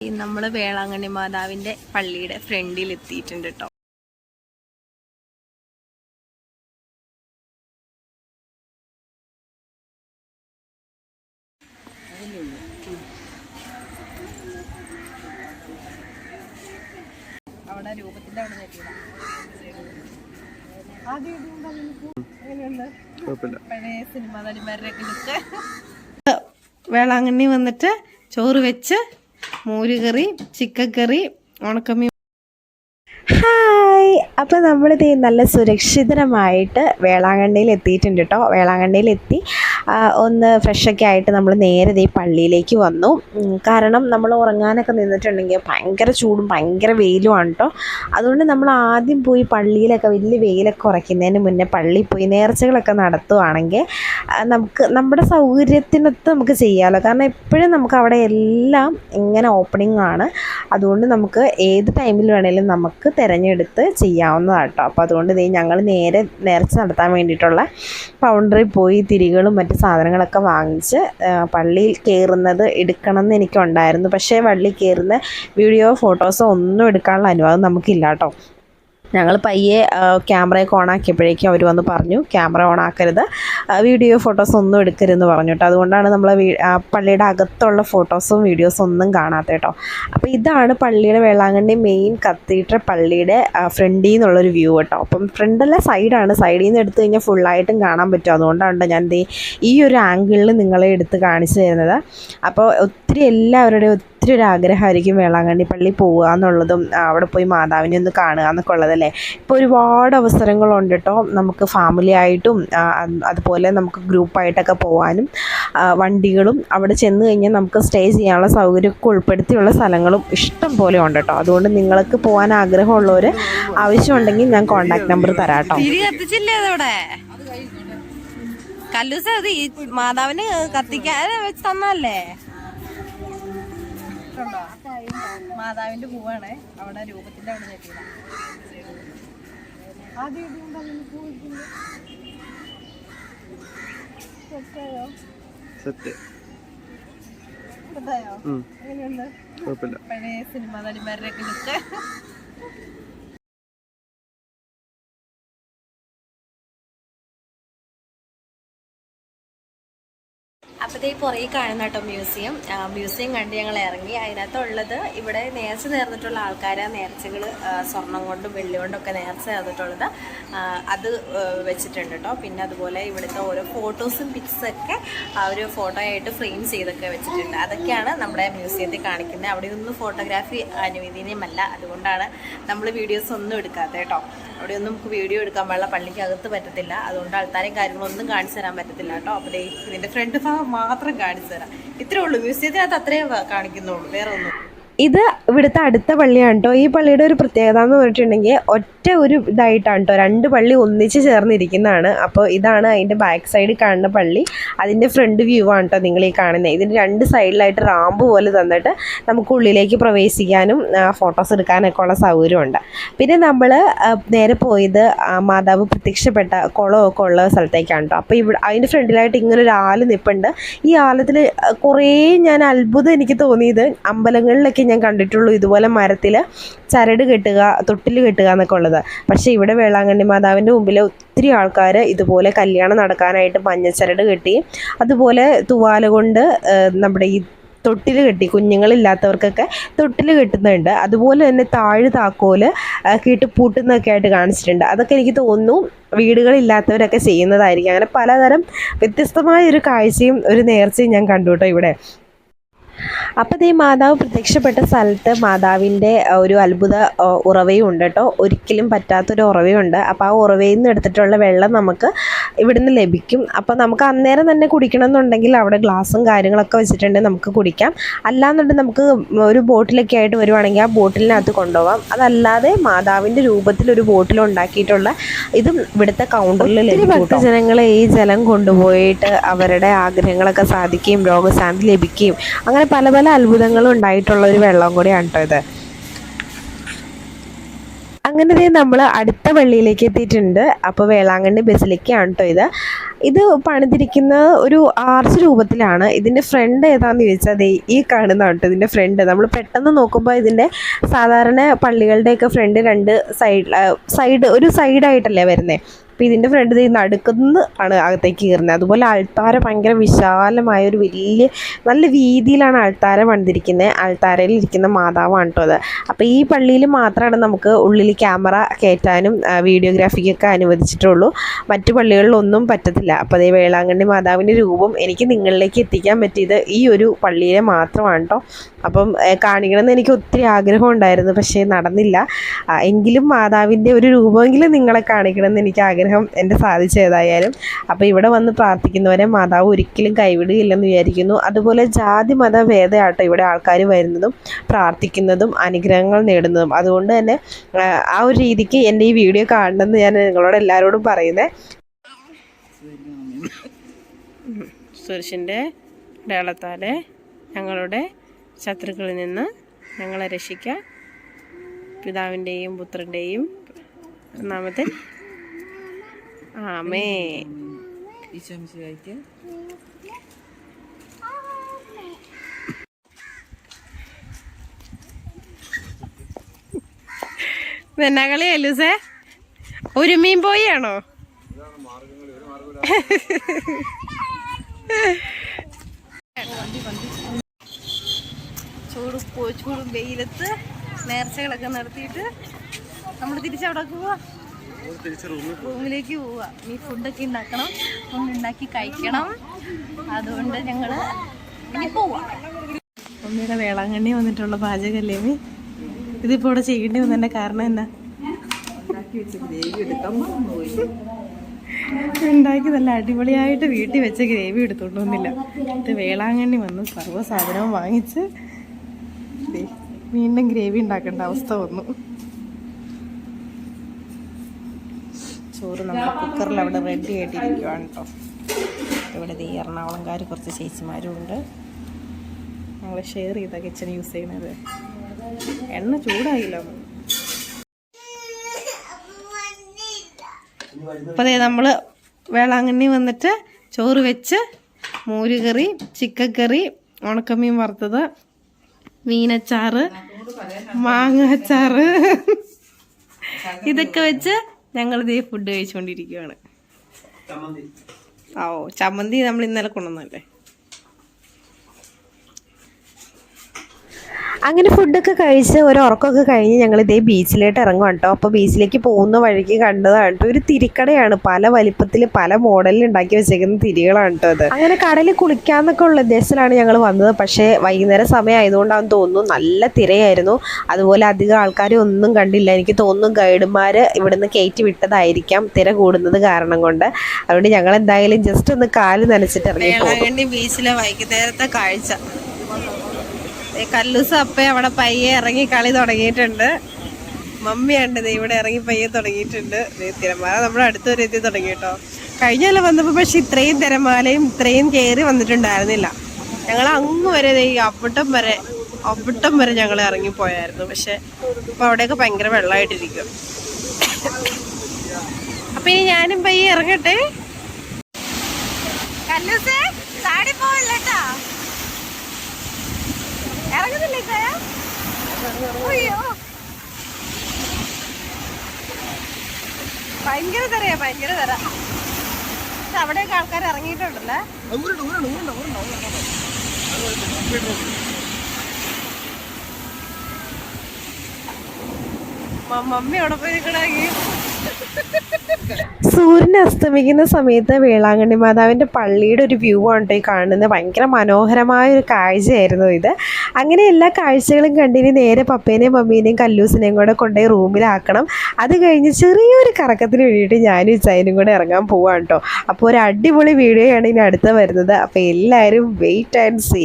നമ്മൾ വേളാങ്കണ്ണി മാതാവിന്റെ പള്ളിയുടെ ഫ്രണ്ടിൽ എത്തിയിട്ടുണ്ട് കേട്ടോ അവിടെ രൂപത്തിന്റെ അവിടെ പഴയ സിനിമാ നടിമാരുടെ ഒക്കെ വേളാങ്കണ്ണി വന്നിട്ട് ചോറ് വെച്ച് മോരുകറി ചിക്കൻ കറി ഉണക്കമീൻ അപ്പോൾ നമ്മളിത് നല്ല സുരക്ഷിതമായിട്ട് വേളാങ്കണ്ണിയിൽ എത്തിയിട്ടുണ്ട് കേട്ടോ വേളാങ്കണ്ണിയിൽ എത്തി ഒന്ന് ഫ്രഷൊക്കെ ആയിട്ട് നമ്മൾ നേരെ ഈ പള്ളിയിലേക്ക് വന്നു. കാരണം നമ്മൾ ഉറങ്ങാനൊക്കെ നിന്നിട്ടുണ്ടെങ്കിൽ ഭയങ്കര ചൂടും ഭയങ്കര വെയിലുമാണ് കേട്ടോ അതുകൊണ്ട് നമ്മൾ ആദ്യം പോയി പള്ളിയിലൊക്കെ വലിയ വെയിലൊക്കെ കുറയ്ക്കുന്നതിന് മുന്നേ പള്ളിയിൽ പോയി നേർച്ചകളൊക്കെ നടത്തുവാണെങ്കിൽ നമുക്ക് നമ്മുടെ സൗകര്യത്തിനൊത്ത് നമുക്ക് ചെയ്യാമല്ലോ കാരണം എപ്പോഴും നമുക്ക് അവിടെ എല്ലാം ഇങ്ങനെ ഓപ്പണിംഗ് ആണ്. അതുകൊണ്ട് നമുക്ക് ഏത് ടൈമിൽ വേണേലും നമുക്ക് തിരഞ്ഞെടുത്ത് ചെയ്യാവുന്നതാണ് കേട്ടോ അപ്പോൾ അതുകൊണ്ട് നീ ഞങ്ങൾ നേരെ നേർച്ച നടത്താൻ വേണ്ടിയിട്ടുള്ള പൗണ്ടറിൽ പോയി തിരികളും മറ്റ് സാധനങ്ങളൊക്കെ വാങ്ങിച്ച് പള്ളിയിൽ കയറുന്നത് എടുക്കണം എന്ന് എനിക്കുണ്ടായിരുന്നു. പക്ഷേ പള്ളിയിൽ കയറുന്ന വീഡിയോ ഫോട്ടോസോ ഒന്നും എടുക്കാനുള്ള അനുവാദം നമുക്കില്ല കേട്ടോ ഞങ്ങൾ പയ്യെ ക്യാമറയൊക്കെ ഓണാക്കിയപ്പോഴേക്കും അവർ വന്ന് പറഞ്ഞു ക്യാമറ ഓണാക്കരുത്. വീഡിയോ ഫോട്ടോസ് ഒന്നും എടുക്കരുതെന്ന് പറഞ്ഞു കേട്ടോ. അതുകൊണ്ടാണ് നമ്മളെ പള്ളിയുടെ അകത്തുള്ള ഫോട്ടോസും വീഡിയോസും ഒന്നും കാണാത്ത കേട്ടോ. അപ്പോൾ ഇതാണ് പള്ളിയുടെ വേളാങ്കണ്ണി മെയിൻ കത്തീഡ്രൽ പള്ളിയുടെ ഫ്രണ്ടിൽ നിന്നുള്ളൊരു വ്യൂ കേട്ടോ. അപ്പം ഫ്രണ്ടല്ല സൈഡാണ്. സൈഡിൽ നിന്ന് എടുത്തു കഴിഞ്ഞാൽ ഫുള്ളായിട്ടും കാണാൻ പറ്റും. അതുകൊണ്ടാണ് ഞാൻ ഈ ഒരു ആംഗിളിൽ നിങ്ങളെ എടുത്ത് കാണിച്ചു തരുന്നത്. അപ്പോൾ ഒത്തിരി എല്ലാവരുടെയും ഒത്തിരി ഒരു ആഗ്രഹമായിരിക്കും വേളാങ്കണ്ണി പള്ളി പോവുക എന്നുള്ളതും അവിടെ പോയി മാതാവിനെ ഒന്ന് കാണുക എന്നൊക്കെ ഉള്ളതല്ലേ? ഇപ്പോൾ ഒരുപാട് അവസരങ്ങളുണ്ട് കേട്ടോ നമുക്ക് ഫാമിലി ആയിട്ടും അതുപോലെ നമുക്ക് ഗ്രൂപ്പായിട്ടൊക്കെ പോകാനും വണ്ടികളും അവിടെ ചെന്ന് കഴിഞ്ഞാൽ നമുക്ക് സ്റ്റേ ചെയ്യാനുള്ള സൗകര്യമൊക്കെ ഉൾപ്പെടുത്തിയുള്ള സ്ഥലങ്ങളും ഇഷ്ടം പോലെ ഉണ്ട് കേട്ടോ അതുകൊണ്ട് നിങ്ങൾക്ക് പോകാൻ ആഗ്രഹമുള്ളവർ ആവശ്യമുണ്ടെങ്കിൽ ഞാൻ കോൺടാക്ട് നമ്പർ തരാം കേട്ടോ കല്ലൂസ അത് മാതാവിന് കത്തിക്കാൻ വെച്ച് തന്നല്ലേ കണ്ടോ? മാതാവിന്റെ പൂവാണ്. അവിടെ രൂപത്തിന്റെ അവിടെ ഞെട്ടിയതാ. ആദ്യം? സെറ്റ്? പഴയ സിനിമാ നടിമാരുടെ ഒക്കെ ലുക്ക്. അപ്പോഴത്തേ പുറകെ കാണുന്ന കേട്ടോ മ്യൂസിയം. മ്യൂസിയം കണ്ട് ഞങ്ങൾ ഇറങ്ങി. അതിനകത്തുള്ളത് ഇവിടെ നേർച്ച നേർന്നിട്ടുള്ള ആൾക്കാരെ. നേർച്ചകൾ സ്വർണം കൊണ്ടും വെള്ളി കൊണ്ടും ഒക്കെ നേർച്ച നേർന്നിട്ടുള്ളത്. അത് വെച്ചിട്ടുണ്ട് കേട്ടോ. പിന്നെ അതുപോലെ ഇവിടുത്തെ ഓരോ ഫോട്ടോസും പിക്സൊക്കെ ഒരു ഫോട്ടോ ആയിട്ട് ഫ്രെയിം ചെയ്തൊക്കെ വെച്ചിട്ടുണ്ട്. അതൊക്കെയാണ് നമ്മുടെ മ്യൂസിയത്തിൽ കാണിക്കുന്നത്. അവിടെ ഒന്നും ഫോട്ടോഗ്രാഫി അനുവദനീയമല്ല. അതുകൊണ്ടാണ് നമ്മൾ വീഡിയോസ് ഒന്നും എടുക്കാത്തത് കേട്ടോ. അവിടെ ഒന്നും നമുക്ക് വീഡിയോ എടുക്കാൻ പാടില്ല. പള്ളിക്കകത്ത് പറ്റത്തില്ല. അതുകൊണ്ട് ആൾക്കാരെയും കാര്യങ്ങളൊന്നും കാണിച്ചു തരാൻ പറ്റത്തില്ല കേട്ടോ. അപ്പോൾ ഇതിന്റെ ഫ്രണ്ട് ഭാഗം മാത്രം കാണിച്ചു തരാം. ഇത്രേ ഉള്ളൂ. മ്യൂസിയത്തിനകത്ത് അത്രേ കാണിക്കുന്നുള്ളൂ. വേറെ ഒന്നും. ഇത് ഇവിടുത്തെ അടുത്ത പള്ളിയാണ് കേട്ടോ ഈ പള്ളിയുടെ ഒരു പ്രത്യേകത എന്ന് പറഞ്ഞിട്ടുണ്ടെങ്കിൽ ഒറ്റ ഒരു ഇതായിട്ടാണ് കേട്ടോ രണ്ട് പള്ളി ഒന്നിച്ച് ചേർന്നിരിക്കുന്നതാണ്. അപ്പോൾ ഇതാണ് അതിന്റെ ബാക്ക് സൈഡിൽ കാണുന്ന പള്ളി. അതിന്റെ ഫ്രണ്ട് വ്യൂ ആണ് കേട്ടോ നിങ്ങൾ ഈ കാണുന്നത്. ഇതിന്റെ രണ്ട് സൈഡിലായിട്ട് റാമ്പ് പോലെ തന്നിട്ട് നമുക്ക് ഉള്ളിലേക്ക് പ്രവേശിക്കാനും ഫോട്ടോസ് എടുക്കാനൊക്കെ ഉള്ള സൗകര്യമുണ്ട്. പിന്നെ നമ്മൾ നേരെ പോയത് മാതാവ് പ്രത്യക്ഷപ്പെട്ട കുളമൊക്കെ ഉള്ള സ്ഥലത്തേക്കാണ് കേട്ടോ അപ്പോൾ ഇവിടെ അതിന്റെ ഫ്രണ്ടിലായിട്ട് ഇങ്ങനെ ഒരു ആൽ നിൽപ്പുണ്ട് ഈ ആലത്തിൽ കുറേ ഞാൻ അത്ഭുതം എനിക്ക് തോന്നിയത് അമ്പലങ്ങളിലൊക്കെ ഞാൻ കണ്ടിട്ടുള്ളൂ ഇതുപോലെ മരത്തിൽ ചരട് കെട്ടുക തൊട്ടിൽ കെട്ടുക എന്നൊക്കെ ഉള്ളത്. പക്ഷേ ഇവിടെ വേളാങ്കണ്ണി മാതാവിന്റെ മുമ്പിൽ ഒത്തിരി ആൾക്കാർ ഇതുപോലെ കല്യാണം നടക്കാനായിട്ട് മഞ്ഞച്ചരട് കെട്ടി അതുപോലെ തുവാല കൊണ്ട് നമ്മുടെ ഈ തൊട്ടിൽ കെട്ടി കുഞ്ഞുങ്ങളില്ലാത്തവർക്കൊക്കെ തൊട്ടിൽ കെട്ടുന്നുണ്ട്. അതുപോലെ തന്നെ താഴ് താക്കോൽ കീട്ട് പൂട്ടുന്നൊക്കെ ആയിട്ട് കാണിച്ചിട്ടുണ്ട്. അതൊക്കെ എനിക്ക് തോന്നുന്നു വീടുകളില്ലാത്തവരൊക്കെ ചെയ്യുന്നതായിരിക്കും. അങ്ങനെ പലതരം വ്യത്യസ്തമായ ഒരു കാഴ്ചയും ഒരു നേർച്ചയും ഞാൻ കണ്ടു കേട്ടോ ഇവിടെ. അപ്പോൾ ഈ മാതാവ് പ്രത്യക്ഷപ്പെട്ട സ്ഥലത്ത് മാതാവിന്റെ ഒരു അത്ഭുത ഉറവയും ഉണ്ട് കേട്ടോ. ഒരിക്കലും പറ്റാത്തൊരു ഉറവയുണ്ട്. അപ്പോൾ ആ ഉറവയിൽ നിന്ന് എടുത്തിട്ടുള്ള വെള്ളം നമുക്ക് ഇവിടുന്ന് ലഭിക്കും. അപ്പോൾ നമുക്ക് അന്നേരം തന്നെ കുടിക്കണം എന്നുണ്ടെങ്കിൽ അവിടെ ഗ്ലാസും കാര്യങ്ങളൊക്കെ വെച്ചിട്ടുണ്ട് നമുക്ക് കുടിക്കാം. അല്ലാന്നുണ്ടെങ്കിൽ നമുക്ക് ഒരു ബോട്ടിലൊക്കെ ആയിട്ട് വരുവാണെങ്കിൽ ആ ബോട്ടിലിനകത്ത് കൊണ്ടുപോകാം അതല്ലാതെ മാതാവിന്റെ രൂപത്തിൽ ഒരു ബോട്ടിൽ ഉണ്ടാക്കിയിട്ടുള്ള ഇതും ഇവിടുത്തെ കൗണ്ടറിൽ ലഭിക്കും ഭക്തജനങ്ങളെ ഈ ജലം കൊണ്ടുപോയിട്ട് അവരുടെ ആഗ്രഹങ്ങളൊക്കെ സാധിക്കുകയും രോഗശാന്തി ലഭിക്കുകയും അങ്ങനെ പല പല അത്ഭുതങ്ങളും ഉണ്ടായിട്ടുള്ള ഒരു വെള്ളം കൂടിയാണ് കേട്ടോ ഇത്. അങ്ങനെ നമ്മൾ അടുത്ത പള്ളിയിലേക്ക് എത്തിയിട്ടുണ്ട്. അപ്പോൾ വേളാങ്കണ്ണി ബസിലേക്കാണ് കേട്ടോ ഇത്. ഇത് പണിതിരിക്കുന്ന ഒരു ആർച്ച് രൂപത്തിലാണ്. ഇതിന്റെ ഫ്രണ്ട് ഏതാണെന്ന് ചോദിച്ചാൽ അതെ ഈ കാണുന്നതാണ് കേട്ടോ ഇതിന്റെ ഫ്രണ്ട്. നമ്മൾ പെട്ടെന്ന് നോക്കുമ്പോൾ ഇതിന്റെ സാധാരണ പള്ളികളുടെയൊക്കെ ഫ്രണ്ട് രണ്ട് സൈഡ് സൈഡ് ഒരു സൈഡായിട്ടല്ലേ വരുന്നത് അപ്പോൾ ഇതിന്റെ ഫ്രണ്ട് ഇത് നടുക്കുന്ന് ആണ് അകത്തേക്ക് കയറുന്നത്. അതുപോലെ അൾത്താര ഭയങ്കര വിശാലമായ ഒരു വലിയ നല്ല വീതിയിലാണ് അൾത്താര പണിതിരിക്കുന്നത് അൾത്താരയിൽ ഇരിക്കുന്ന മാതാവാണ് കേട്ടോ അത്. അപ്പോൾ ഈ പള്ളിയിൽ മാത്രമാണ് നമുക്ക് ഉള്ളിൽ ക്യാമറ കയറ്റാനും വീഡിയോഗ്രാഫിക്കൊക്കെ അനുവദിച്ചിട്ടുള്ളൂ. മറ്റു പള്ളികളിലൊന്നും പറ്റത്തില്ല. അപ്പോൾ അതേ വേളാങ്കണ്ണി മാതാവിന്റെ രൂപം എനിക്ക് നിങ്ങളിലേക്ക് എത്തിക്കാൻ പറ്റിയത് ഈ ഒരു പള്ളിയിലെ മാത്രമാണ് കേട്ടോ അപ്പം കാണിക്കണമെന്ന് എനിക്ക് ഒത്തിരി ആഗ്രഹം ഉണ്ടായിരുന്നു പക്ഷേ നടന്നില്ല. എങ്കിലും മാതാവിന്റെ ഒരു രൂപമെങ്കിലും നിങ്ങളെ കാണിക്കണമെന്ന് എനിക്ക് ആഗ്രഹം എന്റെ സാധിച്ചതായാലും. അപ്പോൾ ഇവിടെ വന്ന് പ്രാർത്ഥിക്കുന്നവരെ മാതാവ് ഒരിക്കലും കൈവിടുകയില്ലെന്ന് വിചാരിക്കുന്നു. അതുപോലെ ജാതി മത ഭേദമാട്ടോ ഇവിടെ ആൾക്കാർ വരുന്നതും പ്രാർത്ഥിക്കുന്നതും അനുഗ്രഹങ്ങൾ നേടുന്നതും. അതുകൊണ്ട് തന്നെ ആ, ആ ഒരു രീതിക്ക് എന്റെ ഈ വീഡിയോ കാണണമെന്ന് ഞാൻ നിങ്ങളോട് എല്ലാവരോടും പറയുന്നത് സുരേഷിന്റെ ഡേളത്താലെ ഞങ്ങളുടെ ശത്രുക്കളിൽ നിന്ന് ഞങ്ങളെ രക്ഷിക്കാം. പിതാവിന്റെയും പുത്രന്റെയും നാമത്തിൽ ആമേ ഈശോമിശിഹായ്ക്ക് എന്നാ കളി അല്ലൂസേ ഒരു മീൻ പോയാണോ ചൂട് ചൂട് വെയിലത്ത് നേർച്ചകളൊക്കെ നടത്തിയിട്ട് നമ്മൾ തിരിച്ചവിടെ പോവാ. റൂമിലേക്ക് പോവാം. ഈ ഫുഡൊക്കെ ഉണ്ടാക്കണം. ഫുഡ് ഉണ്ടാക്കി കഴിക്കണം. അതുകൊണ്ട് ഞങ്ങൾ പോവാം. മമ്മിയുടെ വേളാങ്കണ്ണി വന്നിട്ടുള്ള പാചകല്ലേ ഇതിപ്പോ ഇവിടെ ചെയ്യേണ്ടി വന്നതിന്റെ കാരണം എന്നാ ഉണ്ടാക്കി നല്ല അടിപൊളിയായിട്ട് വീട്ടിൽ വെച്ച ഗ്രേവി എടുത്തോണ്ട് വന്നില്ല. ഇത് വേളാങ്കണ്ണി വന്ന്. സർവ സാധനവും വാങ്ങിച്ച് വീണ്ടും ഗ്രേവി ഉണ്ടാക്കേണ്ട അവസ്ഥ വന്നു. ചോറ് നമ്മൾ കുക്കറിൽ അവിടെ റെഡി ആയിട്ടിരിക്കുവാണ് കേട്ടോ ഇവിടെ ഈ എറണാകുളംകാർ കുറച്ച് ചേച്ചിമാരും ഉണ്ട്. ഞങ്ങൾ ഷെയർ ചെയ്ത കിച്ചൺ യൂസ് ചെയ്യുന്നത് എണ്ണ ചൂടായില്ല. അപ്പോൾ നമ്മൾ വേളാങ്കണ്ണി വന്നിട്ട് ചോറ് വെച്ച് മോരുകറി ചിക്കൻ കറി ഉണക്കമീൻ വറുത്തത് മീനച്ചാറ് മാങ്ങാച്ചാറ്. ഇതൊക്കെ വെച്ച് ഞങ്ങൾ ഇതേ ഫുഡ് കഴിച്ചുകൊണ്ടിരിക്കുകയാണ് ഓ ചമ്മന്തി നമ്മൾ ഇന്നലെ കൊണ്ടുവന്നല്ലേ അങ്ങനെ ഫുഡൊക്കെ കഴിച്ച് ഒരു ഉറക്കമൊക്കെ കഴിഞ്ഞ് ഞങ്ങൾ ഇതേ ബീച്ചിലോട്ട് ഇറങ്ങും കേട്ടോ. അപ്പോൾ ബീച്ചിലേക്ക് പോകുന്ന വഴിക്ക് കണ്ടതാണ് കേട്ടോ. ഒരു തിരിക്കടയാണ്. പല വലിപ്പത്തിൽ പല മോഡലിൽ ഉണ്ടാക്കി വെച്ചേക്കുന്ന തിരികളാണ് കേട്ടോ അത് അങ്ങനെ കടലിൽ കുളിക്കാന്നൊക്കെ ഉള്ള ഉദ്ദേശത്തിലാണ് ഞങ്ങൾ വന്നത്. പക്ഷേ വൈകുന്നേരം സമയം ആയതുകൊണ്ടാണെന്ന് തോന്നുന്നു. നല്ല തിരയായിരുന്നു. അതുപോലെ അധികം ആൾക്കാരും ഒന്നും കണ്ടില്ല. എനിക്ക് തോന്നുന്നു ഗൈഡുമാർ ഇവിടുന്ന് കയറ്റി വിട്ടതായിരിക്കാം തിര കൂടുന്നത് കാരണം കൊണ്ട്. അതുകൊണ്ട് ഞങ്ങൾ എന്തായാലും ജസ്റ്റ് ഒന്ന് കാൽ നനച്ചിട്ട് ഇറങ്ങി പോകും ബീച്ചിലെ വൈകുന്നേരത്തെ കാഴ്ച. കല്ലൂസ് അപ്പ അവിടെ പയ്യെ ഇറങ്ങി കളി തുടങ്ങിയിട്ടുണ്ട്. മമ്മിയുണ്ട് ദേ ഇവിടെ ഇറങ്ങി പയ്യെ തുടങ്ങിയിട്ടുണ്ട്. തിരമാല നമ്മുടെ അടുത്ത് വരെ എത്തി തുടങ്ങി കേട്ടോ. കഴിഞ്ഞല്ല വന്നപ്പോൾ പക്ഷെ ഇത്രയും തിരമാലയും ഇത്രയും കയറി വന്നിട്ടുണ്ടായിരുന്നില്ല. ഞങ്ങൾ അങ്ങ് വരെ ഈ അവിട്ടം വരെ അവിട്ടം വരെ ഞങ്ങൾ ഇറങ്ങിപ്പോയായിരുന്നു. പക്ഷെ ഇപ്പൊ അവിടെയൊക്കെ ഭയങ്കര വെള്ളമായിട്ടിരിക്കും. അപ്പൊ ഇനി ഞാനും പയ്യെ ഇറങ്ങട്ടെ കല്ലൂസേ ചാടി പോവില്ലട്ടാ ഇറങ്ങുന്നില്ലേ ചായ അയ്യോ. ഭയങ്കര തരയാ ഭയങ്കര തര. പക്ഷെ അവിടെയൊക്കെ ആൾക്കാർ ഇറങ്ങിയിട്ടുണ്ടല്ലേ? മമ്മി അവിടെ പോയി കിടങ്ങി സൂര്യൻ അസ്തമിക്കുന്ന സമയത്ത് വേളാങ്കണ്ണി മാതാവിന്റെ പള്ളിയുടെ ഒരു വ്യൂ ആണ് ഈ കാണുന്നത്. ഭയങ്കര മനോഹരമായ ഒരു കാഴ്ചയായിരുന്നു ഇത്. അങ്ങനെ എല്ലാ കാഴ്ചകളും കണ്ടിന് നേരെ പപ്പേനെയും മമ്മീനെയും കല്ലൂസിനെയും കൂടെ കൊണ്ടുപോയി റൂമിലാക്കണം. അത് കഴിഞ്ഞ് ചെറിയൊരു കറക്കത്തിന് വേണ്ടിയിട്ട് ഞാനും ഇച്ചായനും കൂടെ ഇറങ്ങാൻ പോവാണ് കേട്ടോ അപ്പോൾ ഒരു അടിപൊളി വീഡിയോയാണ് ഇനി അടുത്ത വരുന്നത്. അപ്പോൾ എല്ലാവരും വെയിറ്റ് ആൻഡ് സീ